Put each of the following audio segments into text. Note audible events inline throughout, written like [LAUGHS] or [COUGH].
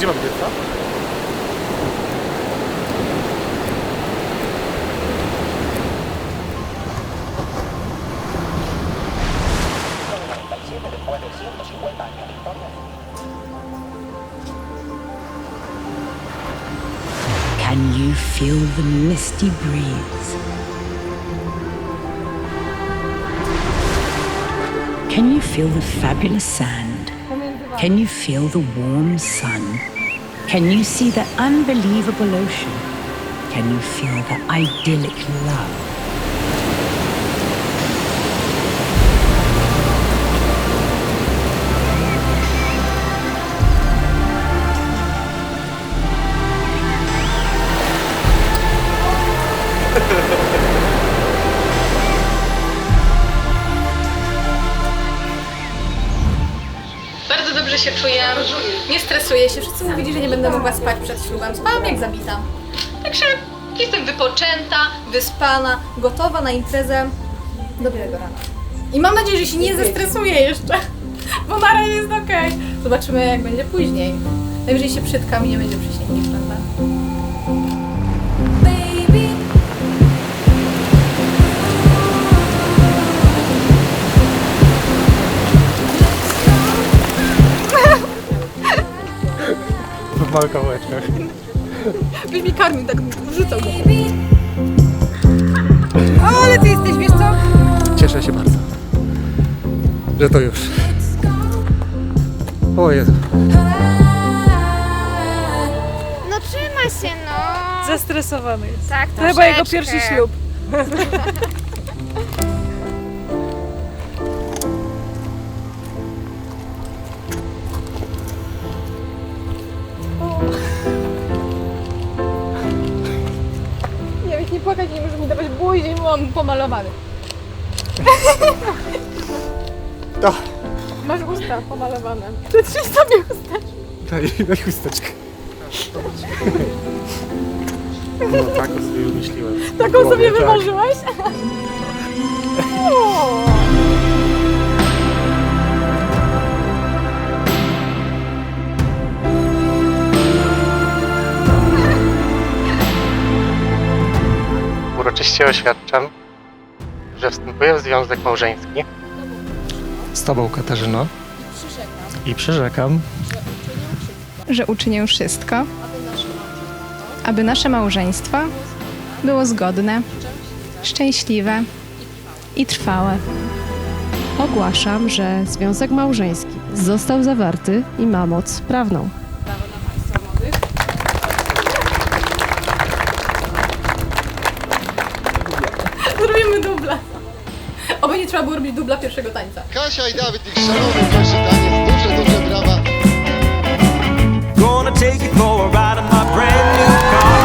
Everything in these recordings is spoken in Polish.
Gdzie mam? Can you feel the misty breeze? Can you feel the fabulous sand? Can you feel the warm sun? Can you see the unbelievable ocean? Can you feel the idyllic love? Bardzo [LAUGHS] dobrze się czuję. Nie stresuję się. Wszyscy mówili, że nie będę mogła spać przed ślubem. Spałam jak zabita. Także jestem wypoczęta, wyspana, gotowa na imprezę. Dobrego rana. I mam nadzieję, że się nie zestresuję jeszcze. [LAUGHS] Bo na razie jest okej. Zobaczymy jak będzie później. Najwyżej się przytkam i nie będzie przysięgi, prawda? W małych kawałeczkach. Byś mi karmił, tak wrzucał go. O, ale ty jesteś, wiesz co? Cieszę się bardzo, że to już. O Jezu. No trzyma się, no. Zestresowany jest. Tak, To chyba jego troszeczkę. pierwszy ślub. [LAUGHS] bo mam pomalowany. To. Masz usta pomalowane. Przetrzyj sobie usta. Daj, daj chusteczkę. No tak sobie wymyśliłem. Taką sobie tak. wymarzyłeś? [LAUGHS] O. Uroczyście oświadczam, że wstępuję w związek małżeński z Tobą, Katarzyno. I przyrzekam, że uczynię wszystko, aby nasze małżeństwo było zgodne, szczęśliwe i trwałe. Ogłaszam, że związek małżeński został zawarty i ma moc prawną. Trzeba było robić dubla pierwszego tańca. Kasia i Dawid, ich szalony pierwszy taniec, duże, duże brawa. Gonna take you for a ride in my brand new car.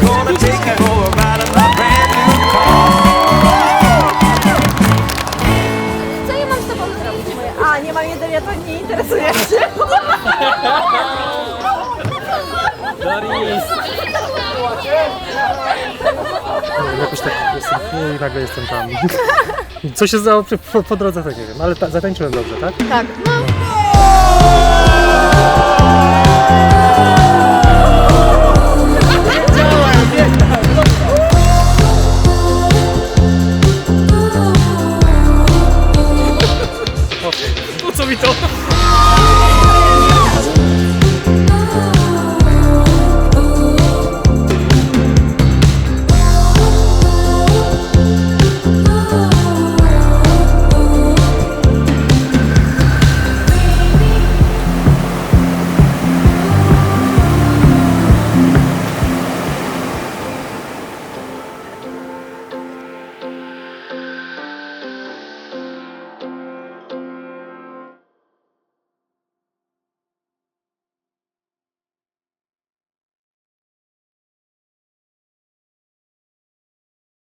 Gonna take you for a ride in my brand new car. Co ja mam z tobą zrobić? A, nie mam jedzenia, to nie interesuje się. I nagle jestem tam. [LAUGHS] Co się stało po, po drodze, to nie wiem, ale ta, zatańczyłem dobrze, tak? Tak. Po co mi to?